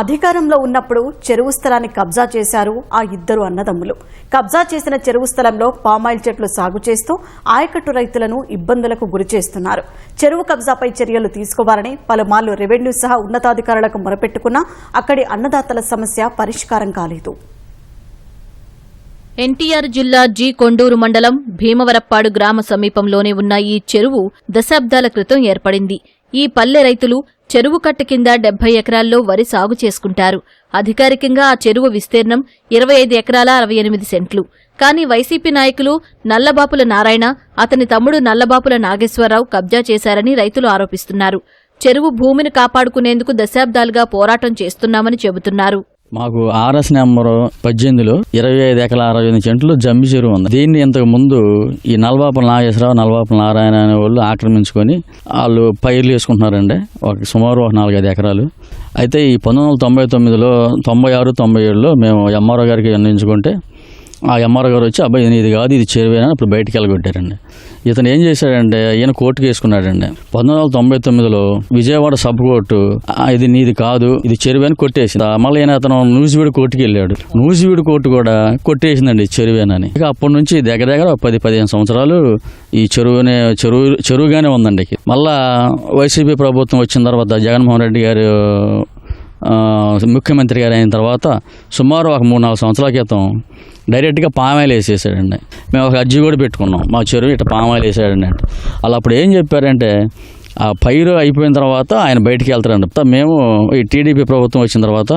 అధికారంలో ఉన్నప్పుడు చెరువు స్థలాన్ని కబ్జా చేశారు ఆ ఇద్దరు అన్నదమ్ములు. కబ్జా చేసిన చెరువు స్థలంలో పామాయిల్ చెట్లు సాగు చేస్తూ ఆయకట్టు రైతులను ఇబ్బందులకు గురి చేస్తున్నారు. చెరువు కబ్జాపై చర్యలు తీసుకోవాలని పలుమార్లు రెవెన్యూ సహా ఉన్నతాధికారులకు మొరపెట్టుకున్నా అక్కడి అన్నదాతల సమస్య పరిష్కారం కాలేదు. ఎన్టీఆర్ జిల్లా జి కొండూరు మండలం భీమవరప్పాడు గ్రామ సమీపంలోనే ఉన్న ఈ చెరువు దశాబ్దాల క్రితం ఏర్పడింది. ఈ పల్లె రైతులు చెరువు కట్ట కింద డెబ్బై ఎకరాల్లో వరి సాగు చేసుకుంటారు. అధికారికంగా ఆ చెరువు విస్తీర్ణం ఇరవై ఐదు ఎకరాల అరవై ఎనిమిది సెంట్లు. కానీ వైసీపీ నాయకులు నల్లబాపుల నారాయణ అతని తమ్ముడు నల్లబాపుల నాగేశ్వరరావు కబ్జా చేశారని రైతులు ఆరోపిస్తున్నారు. చెరువు భూమిని కాపాడుకునేందుకు దశాబ్దాలుగా పోరాటం చేస్తున్నామని చెబుతున్నారు. మాకు ఆర్ఎస్ నెంబర్ పద్దెనిమిదిలో ఇరవై ఐదు ఎకరాల అరవై ఎనిమిది సెంట్లు జమ్మి చెరువు ఉంది. దీన్ని ఇంతకు ముందు ఈ నలబాపుల నాగేశ్వరరావు నలబాపుల నారాయణ అనే వాళ్ళు ఆక్రమించుకొని వాళ్ళు పైర్లు వేసుకుంటున్నారండి. ఒక సుమారు ఒక నాలుగైదు ఎకరాలు. అయితే ఈ పంతొమ్మిది వందల తొంభై తొమ్మిదిలో తొంభై ఆరు తొంభై ఏడులో మేము ఎంఆర్ఓ గారికి అందించుకుంటే ఆ ఎంఆర్ఓ గారు వచ్చి అబ్బాయి ఇది కాదు ఇది చేరువేనని అప్పుడు బయటికి వెళ్ళగొట్టారండి. ఇతను ఏం చేశాడంటే ఈయన కోర్టుకి వేసుకున్నాడండి. పంతొమ్మిది వందల తొంభై తొమ్మిదిలో విజయవాడ సబ్ కోర్టు ఇది నీది కాదు ఇది చెరువేని కొట్టేసింది. మళ్ళీ ఈయన అతను నూజివీడు కోర్టుకి వెళ్ళాడు. నూజివీడు కోర్టు కూడా కొట్టేసిందండి చెరువేనని. ఇక అప్పటి నుంచి దగ్గర దగ్గర పది పదిహేను సంవత్సరాలు ఈ చెరువునే చెరువు చెరువుగానే ఉందండి. మళ్ళా వైసీపీ ప్రభుత్వం వచ్చిన తర్వాత జగన్మోహన్ రెడ్డి గారు ముఖ్యమంత్రి గారు అయిన తర్వాత సుమారు ఒక మూడు నాలుగు సంవత్సరాల క్రితం డైరెక్ట్గా పామాయిల్ వేసేసాడండి. మేము ఒక అర్జీ కూడా పెట్టుకున్నాం. మా చెరువు ఇట్లా పామాయిల్ వేసాడండి అంటే వాళ్ళు అప్పుడు ఏం చెప్పారంటే ఆ పైరు అయిపోయిన తర్వాత ఆయన బయటికి వెళ్తారండి మేము ఈ టీడీపీ ప్రభుత్వం వచ్చిన తర్వాత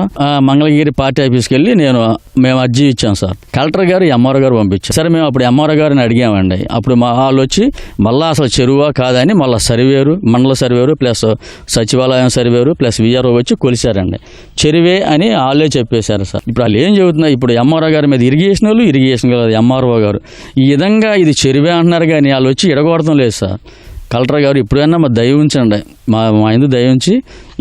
మంగళగిరి పార్టీ ఆఫీస్కి వెళ్ళి నేను మేము అర్జీ ఇచ్చాం సార్. కలెక్టర్ గారు ఎంఆర్ఓ గారు పంపించారు. సరే మేము అప్పుడు ఎంఆర్ఓ గారిని అడిగామండి. అప్పుడు మా వాళ్ళు వచ్చి మళ్ళీ అసలు చెరువా కాదని మళ్ళీ సర్వేరు మండల సర్వేరు ప్లస్ సచివాలయం సర్వేరు ప్లస్ విఆర్ఓ వచ్చి కొలిశారండి చెరువే అని వాళ్ళే చెప్పేశారు సార్. ఇప్పుడు వాళ్ళు ఏం చెబుతున్నారు? ఇప్పుడు ఎంఆర్ఓ గారి మీద ఇరిగేషన్ వాళ్ళు ఇరిగేషన్ కాదు ఎంఆర్ఓ గారు. ఈ విధంగా ఇది చెరువే అంటున్నారు కానీ వాళ్ళు వచ్చి ఎడగొడతాం లేదు సార్. కలెక్టర్ గారు ఎప్పుడైనా మా దయ ఉంచండి. మా మా ఇందు దయ ఉంచి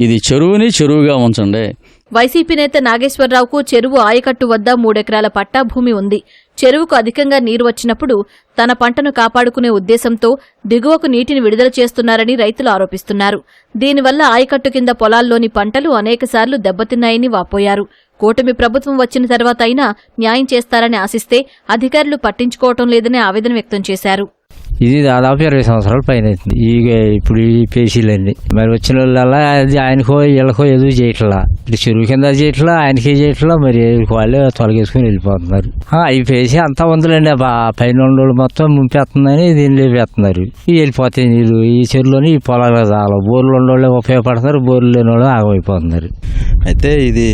ఇది చెరువుని చెరువుగా ఉంచండి. వైసీపీ నేత నాగేశ్వరరావుకు చెరువు ఆయకట్టు వద్ద మూడెకరాల పట్టా భూమి ఉంది. చెరువుకు అధికంగా నీరు వచ్చినప్పుడు తన పంటను కాపాడుకునే ఉద్దేశంతో దిగువకు నీటిని విడుదల చేస్తున్నారని రైతులు ఆరోపిస్తున్నారు. దీనివల్ల ఆయకట్టు కింద పొలాల్లోని పంటలు అనేకసార్లు దెబ్బతిన్నాయని వాపోయారు. కూటమి ప్రభుత్వం వచ్చిన తర్వాత అయినా న్యాయం చేస్తారని ఆశిస్తే అధికారులు పట్టించుకోవటం లేదని ఆవేదన వ్యక్తం చేశారు. ఇది దాదాపు ఇరవై సంవత్సరాల పైన అవుతుంది ఈ ఇప్పుడు ఈ పేషీలన్నీ మరి వచ్చిన వాళ్ళ అది ఆయనకో వీళ్ళకో ఎదురు చేయట్లా. ఇప్పుడు చెరువు కింద చేయట్లా ఆయనకే చేయట్లా మరి వాళ్ళే తొలగేసుకుని వెళ్ళిపోతున్నారు. ఈ పేషీ అంతా ఉందిలేండి ఆ పైన వాళ్ళు మొత్తం ముంపేస్తుందని దీన్ని లేపేస్తున్నారు. ఇవి వెళ్ళిపోతాయి నీళ్ళు ఈ చెరువులోని ఈ పొలాలు చాలా. బోర్లు ఉన్న వాళ్ళు ఉపయోగపడుతున్నారు బోర్లు లేని వాళ్ళు ఆగమైపోతున్నారు. అయితే ఇది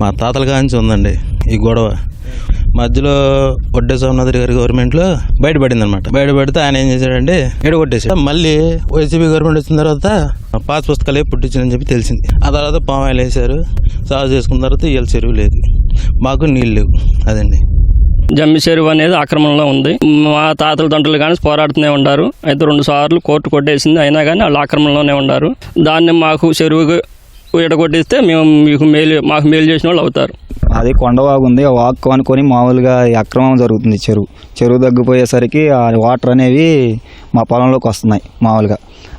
మా తాతల కాంచి ఉందండి ఈ గొడవ. మధ్యలో వడ్డే సోమనాథ్ గారి గవర్నమెంట్లో బయటపడింది అనమాట బయటపడితే ఆయన ఏం చేశాడంటే ఎడగొట్టేసాడు మళ్ళీ వైసీపీ గవర్నమెంట్ వచ్చిన తర్వాత పాస్ పుస్తకాలే పుట్టించిందని చెప్పి తెలిసింది. ఆ తర్వాత పామాయిల్ వేశారు. సాగు చేసుకున్న తర్వాత ఇవాళ చెరువు లేదు. మాకు నీళ్ళు లేవు. అదండి. జమ్మి చెరువు అనేది ఆక్రమణలో ఉంది. మా తాతల తండ్రులు కానీ పోరాడుతూనే ఉండారు. అయితే రెండు సార్లు కోర్టు కొట్టేసింది. అయినా కానీ వాళ్ళు ఆక్రమణలోనే ఉన్నారు దాన్ని మాకు చెరువుకు ఎడగొట్టిస్తే మేము మీకు మేలు మాకు మేలు చేసిన వాళ్ళు అవుతారు. అది కొండవాగు ఉంది ఆ వాక్ అనుకొని మామూలుగా ఈ అక్రమం జరుగుతుంది చెరువు. చెరువు తగ్గిపోయేసరికి ఆ వాటర్ అనేవి మా పొలంలోకి వస్తున్నాయి మామూలుగా.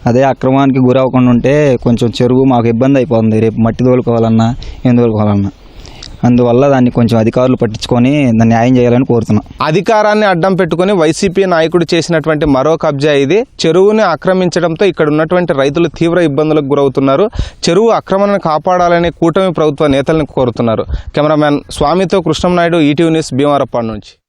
అదే అక్రమానికి గురి అవ్వకుండా ఉంటే కొంచెం చెరువు మాకు ఇబ్బంది అయిపోతుంది. రేపు మట్టి తోలుకోవాలన్నా ఏం తోలుకోవాలన్నా. అందువల్ల దాన్ని కొంచెం అధికారులు పట్టించుకొని దాన్ని న్యాయం చేయాలని కోరుతున్నాం. అధికారాన్ని అడ్డం పెట్టుకుని వైసీపీ నాయకుడు చేసినటువంటి మరో కబ్జా ఇది. చెరువుని ఆక్రమించడంతో ఇక్కడ ఉన్నటువంటి రైతులు తీవ్ర ఇబ్బందులకు గురవుతున్నారు. చెరువు ఆక్రమణను కాపాడాలని కూటమి ప్రభుత్వ నేతలను కోరుతున్నారు. కెమెరామ్యాన్ స్వామితో కృష్ణంనాయుడు ఈటీవీ న్యూస్ భీమవరప్పాడు నుంచి.